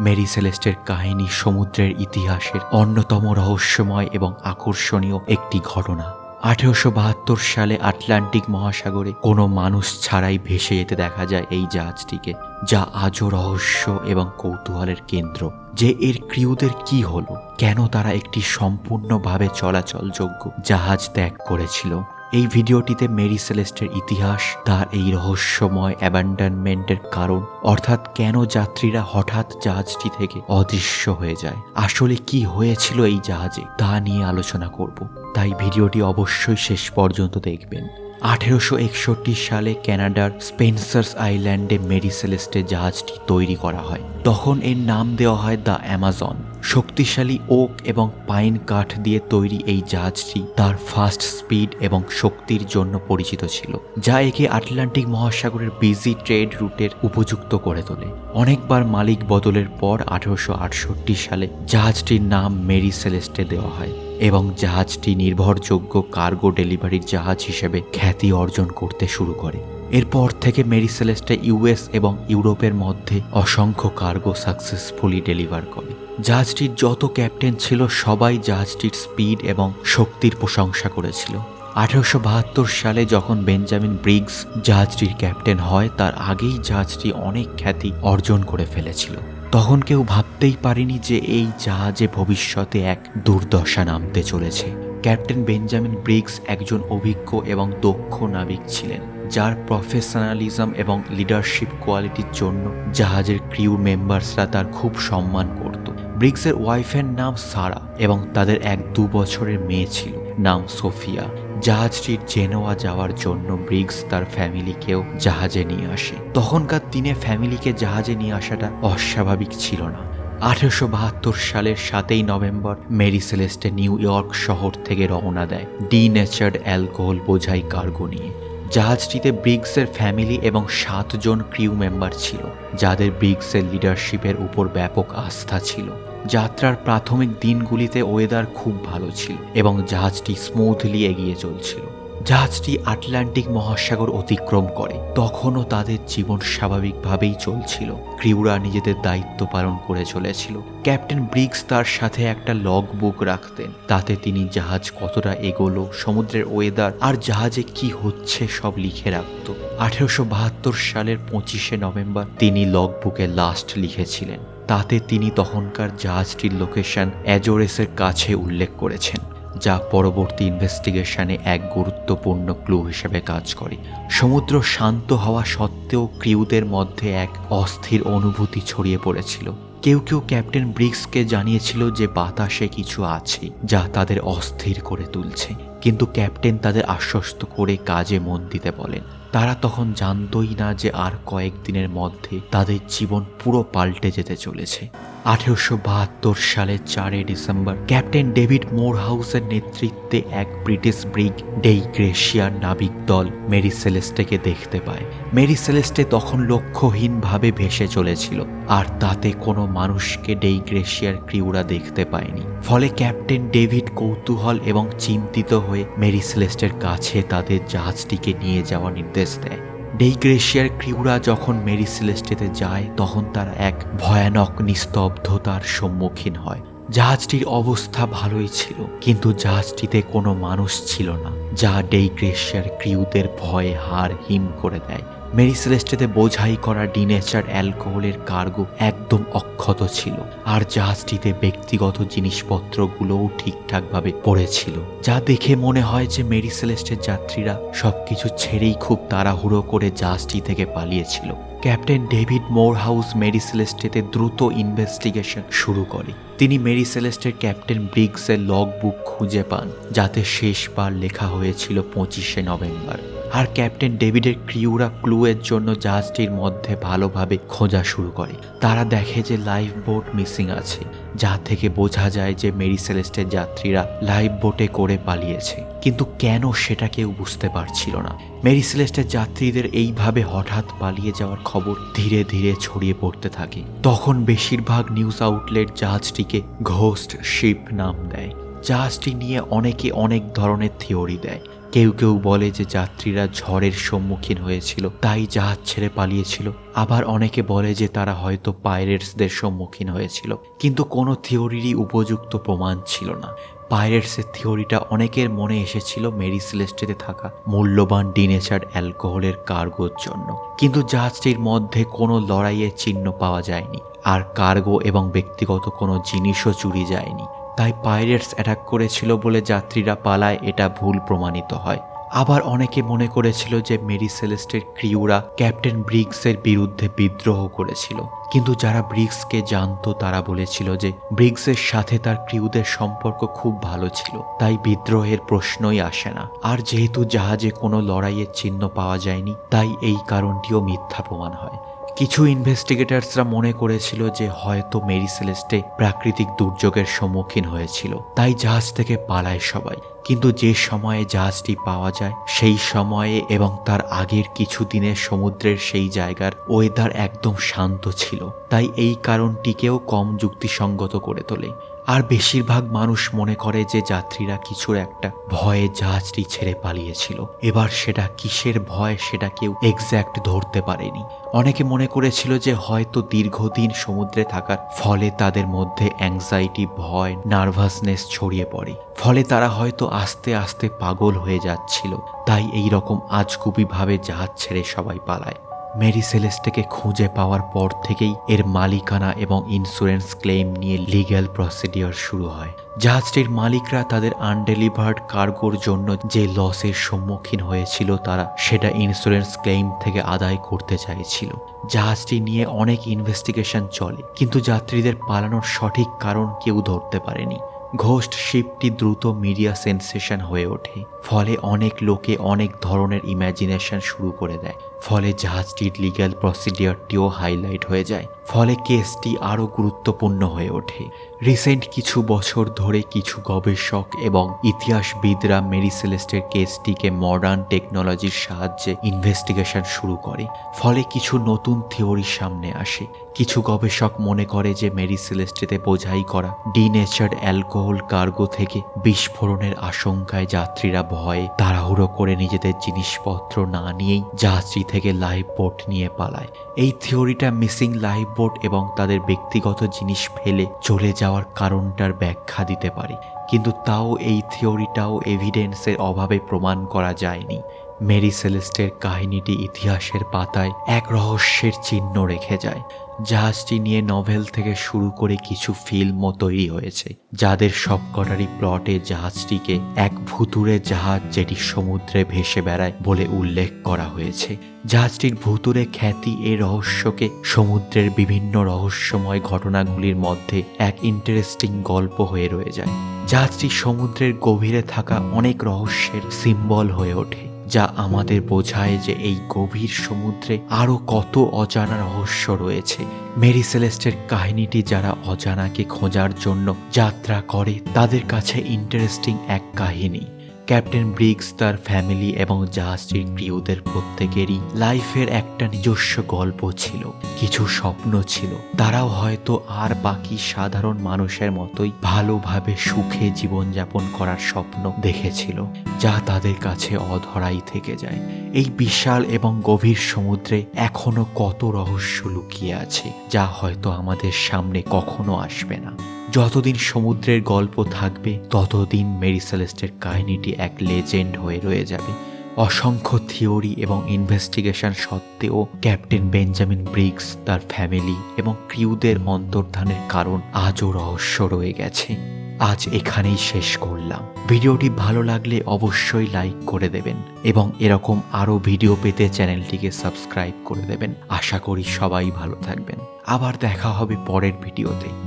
Mary সেলেস্টের কাহিনী সমুদ্রের ইতিহাসের অন্যতম রহস্যময় এবং আকর্ষণীয় একটি ঘটনা। আঠেরোশো বাহাত্তর সালে আটলান্টিক মহাসাগরে কোনো মানুষ ছাড়াই ভেসে যেতে দেখা যায় এই জাহাজটিকে, যা আজও রহস্য এবং কৌতূহলের কেন্দ্র। যে এর ক্রিউদের কি হলো? কেন তারা একটি সম্পূর্ণভাবে চলাচলযোগ্য জাহাজ ত্যাগ করেছিল? এই ভিডিওটিতে মেরি সেলেস্টের ইতিহাস, তার এই রহস্যময় অ্যাবান্ডনমেন্টের কারণ, অর্থাৎ কেন যাত্রীরা হঠাৎ জাহাজটি থেকে অদৃশ্য হয়ে যায়, আসলে কি হয়েছিল এই জাহাজে, তা নিয়ে আলোচনা করব। তাই ভিডিওটি অবশ্যই শেষ পর্যন্ত দেখবেন। আঠেরোশো একষট্টি সালে ক্যানাডার স্পেন্সার্স আইল্যান্ডে মেরি সেলেস্টে জাহাজটি তৈরি করা হয়। তখন এর নাম দেওয়া হয় দ্য অ্যামাজন। শক্তিশালী ওক এবং পাইন কাঠ দিয়ে তৈরি এই জাহাজটি তার ফাস্ট স্পিড এবং শক্তির জন্য পরিচিত ছিল, যা একে আটলান্টিক মহাসাগরের বিজি ট্রেড রুটের উপযুক্ত করে তোলে। অনেকবার মালিক বদলের পর আঠেরোশো আটষট্টি সালে জাহাজটির নাম মেরি সেলেস্টে দেওয়া হয়। এবং জাহাজটি নির্ভরযোগ্য কার্গো ডেলিভারির জাহাজ হিসেবে খ্যাতি অর্জন করতে শুরু করে। এরপর থেকে মেরি সেলেস্টে ইউএস এবং ইউরোপের মধ্যে অসংখ্য কার্গো সাকসেসফুলি ডেলিভার করে। জাহাজটির যত ক্যাপ্টেন ছিল, সবাই জাহাজটির স্পিড এবং শক্তির প্রশংসা করেছিল। আঠারোশো বাহাত্তর সালে যখন বেঞ্জামিন ব্রিগস জাহাজটির ক্যাপ্টেন হয়, তার আগেই জাহাজটি অনেক খ্যাতি অর্জন করে ফেলেছিল। তখন কেউ ভাবতেই পারেনি যে এই জাহাজে ভবিষ্যতে এক দুর্দশা নামতে চলেছে। ক্যাপ্টেন বেঞ্জামিন ব্রিক্স একজন অভিজ্ঞ এবং দক্ষ নাবিক ছিলেন, যার প্রফেশনালিজম এবং লিডারশিপ কোয়ালিটির জন্য জাহাজের ক্রিউ মেম্বার্সরা তার খুব সম্মান করত। ব্রিক্সের ওয়াইফের নাম সারা এবং তাদের এক দু বছরের মেয়ে ছিল। নাম সোফিয়া। জাহাজটির জেনোয়া যাওয়ার জন্য ব্রিগস তার ফ্যামিলিকেও জাহাজে নিয়ে আসে। তখনকার দিনে ফ্যামিলিকে জাহাজে নিয়ে আসাটা অস্বাভাবিক ছিল না। আঠেরোশো বাহাত্তর সালের সাতই November Mary Celeste New York শহর থেকে রওনা দেয় ডি নেচার্ড অ্যালকোহল বোঝাই কার্গো নিয়ে। জাহাজটিতে ব্রিগসের ফ্যামিলি এবং সাতজন ক্রিউ মেম্বার ছিল, যাদের ব্রিগসের লিডারশিপের উপর ব্যাপক আস্থা ছিল। যাত্রার প্রাথমিক দিনগুলিতে ওয়েদার খুব ভালো ছিল এবং জাহাজটি স্মুথলি এগিয়ে চলছিল। জাহাজটি আটলান্টিক মহাসাগর অতিক্রম করে। তখনও তাদের জীবন স্বাভাবিকভাবেই চলছিল। ক্রিউরা নিজেদের দায়িত্ব পালন করে চলেছিল। ক্যাপ্টেন ব্রিক্স তার সাথে একটা লগ বুক রাখতেন। তাতে তিনি জাহাজ কতটা এগোলো, সমুদ্রের ওয়েদার আর জাহাজে কি হচ্ছে সব লিখে রাখত। আঠেরোশো বাহাত্তর সালের পঁচিশে নভেম্বর তিনি লগ বুকে লাস্ট লিখেছিলেন। তাতে তিনি তখনকার জাহাজটির লোকেশন অ্যাজোরেসের কাছে উল্লেখ করেছেন, যা পরবর্তী ইনভেস্টিগেশনে এক গুরুত্বপূর্ণ ক্লু হিসেবে কাজ করে। সমুদ্র শান্ত হওয়া সত্ত্বেও ক্রিউদের মধ্যে এক অস্থির অনুভূতি ছড়িয়ে পড়েছিল। কেউ কেউ ক্যাপ্টেন ব্রিক্সকে জানিয়েছিল যে বাতাসে কিছু আছে যা তাদের অস্থির করে তুলছে, কিন্তু ক্যাপ্টেন তাদের আশ্বস্ত করে কাজে মন দিতে বলেন। তারা তখন জানতই না যে আর কয়েকদিনের মধ্যে তাদের জীবন পুরো পাল্টে যেতে চলেছে। আঠেরোশো বাহাত্তর সালের চারই ডিসেম্বর ক্যাপ্টেন ডেভিড মোরহাউসের নেতৃত্বে এক ব্রিটিশ ব্রিগ ডেই গ্রেশিয়ার নাবিক দল মেরি সেলেস্টেকে দেখতে পায়। মেরি সেলেস্টে তখন লক্ষ্যহীনভাবে ভেসে চলেছিল, আর তাতে কোনো মানুষকে ডেই গ্রেশিয়ার ক্রিউরা দেখতে পায়নি। ফলে ক্যাপ্টেন ডেভিড কৌতূহল এবং চিন্তিত হয়ে মেরি সেলেস্টের কাছে তাদের জাহাজটিকে নিয়ে যাওয়ার নির্দেশ দেয়। ডেইগ্রেশিয়ার ক্রিউরা যখন মেরি সিলেস্টেতে যায়, তখন তারা এক ভয়ানক নিস্তব্ধতার সম্মুখীন হয়। জাহাজটির অবস্থা ভালোই ছিল, কিন্তু জাহাজটিতে কোনো মানুষ ছিল না, যা ডেইগ্রেশিয়ার ক্রিউদের ভয়ে হার হিম করে দেয়। মেরি সেলেস্টেতে বোঝাই করা ডিনেচার অ্যালকোহলের কার্গো একদম অক্ষত ছিল, আর জাহাজটিতে ব্যক্তিগত জিনিসপত্রগুলোও ঠিকঠাকভাবে পড়েছিল, যা দেখে মনে হয় যে মেরি সেলেস্টের যাত্রীরা সবকিছু ছেড়েই খুব তাড়াহুড়ো করে জাহাজটি থেকে পালিয়েছিল। ক্যাপ্টেন ডেভিড মোরহাউস মেরি সেলেস্টেতে দ্রুত ইনভেস্টিগেশন শুরু করে। তিনি মেরি সেলেস্টের ক্যাপ্টেন ব্রিগসের লগ বুক খুঁজে পান, যাতে শেষবার লেখা হয়েছিল পঁচিশে নভেম্বর। আর ক্যাপ্টেন ডেভিডের ক্রিউরা ক্লুয়ের জন্য জাহাজটির মধ্যে ভালোভাবে খোঁজা শুরু করে। তারা দেখে যে লাইফ বোট মিসিং আছে, যা থেকে বোঝা যায় যে মেরি সেলেস্টের যাত্রীরা লাইফ বোটে করে পালিয়েছে। কিন্তু কেন সেটা কেউ বুঝতে পারছিল না। মেরি সেলেস্টের যাত্রীদের এইভাবে হঠাৎ পালিয়ে যাওয়ার খবর ধীরে ধীরে ছড়িয়ে পড়তে থাকে। তখন বেশিরভাগ নিউজ আউটলেট জাহাজটিকে ঘোস্ট শিপ নাম দেয়। জাহাজটি নিয়ে অনেকে অনেক ধরনের থিওরি দেয়। কেউ কেউ বলে যে যাত্রীরা ঝড়ের সম্মুখীন হয়েছিল, তাই জাহাজ ছেড়ে পালিয়েছিল। আবার অনেকে বলে যে তারা হয়তো পাইরেটসদের সম্মুখীন হয়েছিল। কিন্তু কোনো থিওরিরই উপযুক্ত প্রমাণ ছিল না। পাইরেটসের থিওরিটা অনেকের মনে এসেছিল মেরি সিলেস্টেতে থাকা মূল্যবান ডিনেচার অ্যালকোহলের কার্গোর জন্য। কিন্তু জাহাজটির মধ্যে কোনো লড়াইয়ের চিহ্ন পাওয়া যায়নি। আর কার্গো এবং ব্যক্তিগত কোনো জিনিসও চুরি যায়নি। তাই পাইরেটস অ্যাটাক করেছিল বলে যাত্রীরা পালায়, এটা ভুল প্রমাণিত হয়। আবার অনেকে মনে করেছিল যে মেরি সেলেস্টের ক্রিউরা ক্যাপ্টেন ব্রিগসের বিরুদ্ধে বিদ্রোহ করেছিল। কিন্তু যারা ব্রিগসকে জানতো, তারা বলেছিল যে ব্রিগসের সাথে তার ক্রিউদের সম্পর্ক খুব ভালো ছিল, তাই বিদ্রোহের প্রশ্নই আসে না। আর যেহেতু জাহাজে কোনো লড়াইয়ের চিহ্ন পাওয়া যায়নি, তাই এই কারণটিও মিথ্যা প্রমাণ হয়। কিছু ইনভেস্টিগেটার্সরা মনে করেছিল যে হয়তো মেরি সেলেস্টে প্রাকৃতিক দুর্যোগের সম্মুখীন হয়েছিল। তাই জাহাজ থেকে পালায় সবাই। কিন্তু যে সময়ে জাহাজটি পাওয়া যায়, সেই সময়ে এবং তার আগের কিছু দিনে সমুদ্রের সেই জায়গার ওয়েদার একদম শান্ত ছিল। তাই এই কারণটিকেও কম যুক্তিসঙ্গত করে তোলে। আর বেশিরভাগ মানুষ মনে করে যে যাত্রীরা কিছুর একটা ভয়ে জাহাজটি ছেড়ে পালিয়েছিল। এবার সেটা কিসের ভয় সেটা কেউ এক্স্যাক্ট ধরতে পারেনি। অনেকে মনে করেছিল যে হয়তো দীর্ঘদিন সমুদ্রে থাকার ফলে তাদের মধ্যে অ্যাংজাইটি ভয় নার্ভাসনেস ছড়িয়ে পড়ে। ফলে তারা হয়তো আস্তে আস্তে পাগল হয়ে যাচ্ছিল। তাই এই রকম আজগুবিভাবে জাহাজ ছেড়ে সবাই পালায়। মেরি সেলেস্টেকে খুঁজে পাওয়ার পর থেকেই এর মালিকানা এবং ইন্স্যুরেন্স ক্লেম নিয়ে লিগ্যাল প্রসিডিওর শুরু হয়। জাহাজটির মালিকরা তাদের আনডেলিভার্ড কার্গোর জন্য যে লসের সম্মুখীন হয়েছিল তারা সেটা ইন্স্যুরেন্স ক্লেম থেকে আদায় করতে চাইছিল। জাহাজটি নিয়ে অনেক ইনভেস্টিগেশন চলে, কিন্তু যাত্রীদের পালানোর সঠিক কারণ কেউ ধরতে পারেনি। ঘোস্ট শিপটি দ্রুত মিডিয়া সেন্সেশন হয়ে ওঠে, ফলে অনেক লোকে অনেক ধরনের ইমাজিনেশন শুরু করে দেয়। ফলে জাহাজটির লিগ্যাল প্রসিডিওরটিও হাইলাইট হয়ে যায়। ফলে কেসটি আরও গুরুত্বপূর্ণ হয়ে ওঠে। রিসেন্ট কিছু বছর ধরে কিছু গবেষক এবং ইতিহাসবিদরা মেরি সেলেস্টের কেসটিকে মডার্ন টেকনোলজির সাহায্যে ইনভেস্টিগেশন শুরু করে, ফলে কিছু নতুন থিওরি সামনে আসে। কিছু গবেষক মনে করে যে মেরি সেলেস্টেতে বোঝাই করা ডিনেচার্ড অ্যালকোহল কার্গো থেকে বিস্ফোরণের আশঙ্কায় যাত্রীরা ভয়ে তাড়াহুড়ো করে নিজেদের জিনিসপত্র না নিয়েই জাহাজটি থেকে লাইফ বোট নিয়ে পালায়। এই থিওরিটা মিসিং লাইফ বোট এবং তাদের ব্যক্তিগত জিনিস ফেলে চলে যাওয়ার কারণটার ব্যাখ্যা দিতে পারে। কিন্তু তাও এই থিওরিটাও এভিডেন্সের অভাবে প্রমাণ করা যায়নি। মেরি সেলেস্টের কাহিনীটি ইতিহাসের পাতায় এক রহস্যের চিহ্ন রেখে যায়। জাহাজটি নিয়ে নভেল থেকে শুরু করে কিছু ফিল্মও তৈরি হয়েছে, যাদের সবকটারই প্লটে জাহাজটিকে এক ভুতুরে জাহাজ যেটি সমুদ্রে ভেসে বেড়ায় বলে উল্লেখ করা হয়েছে। জাহাজটির ভুতুরে খ্যাতি এ রহস্যকে সমুদ্রের বিভিন্ন রহস্যময় ঘটনাগুলির মধ্যে এক ইন্টারেস্টিং গল্প হয়ে রয়ে যায়। জাহাজটি সমুদ্রের গভীরে থাকা অনেক রহস্যের সিম্বল হয়ে ওঠে। যা আমাদের বোঝায় যে এই গভীর সমুদ্রে আরও কত অজানা রহস্য রয়েছে। মেরি সেলেস্টের কাহিনীটি যারা অজানাকে খোঁজার জন্য যাত্রা করে, তাদের কাছে ইন্টারেস্টিং এক কাহিনী। ক্যাপ্টেন ব্রিগস, তার ফ্যামিলি এবং জাহাজটির ক্রিউদের প্রত্যেকেরই লাইফের একটা নিজস্ব গল্প ছিল, কিছু স্বপ্ন ছিল। তারাও হয়তো আর বাকি সাধারণ মানুষের মতোই ভালোভাবে সুখে জীবনযাপন করার স্বপ্ন দেখেছিল, যা তাদের কাছে অধরাই থেকে যায়। এই বিশাল এবং গভীর সমুদ্রে এখনও কত রহস্য লুকিয়ে আছে, যা হয়তো আমাদের সামনে কখনো আসবে না। যতদিন সমুদ্রের গল্প থাকবে, ততদিন মেরি সেলেস্টের কাহিনীটি এক লেজেন্ড হয়ে রয়ে যাবে। অসংখ্য থিওরি এবং ইনভেস্টিগেশন সত্ত্বেও ক্যাপ্টেন বেঞ্জামিন ব্রিক্স তার ফ্যামিলি এবং ক্রিউদের অন্তর্ধানের কারণ আজও রহস্য রয়ে গেছে। আজ এখানেই শেষ করলাম। ভিডিওটি ভালো লাগলে অবশ্যই লাইক করে দেবেন এবং এরকম আরও ভিডিও পেতে চ্যানেলটিকে সাবস্ক্রাইব করে দেবেন। আশা করি সবাই ভালো থাকবেন। আবার দেখা হবে পরের ভিডিওতে।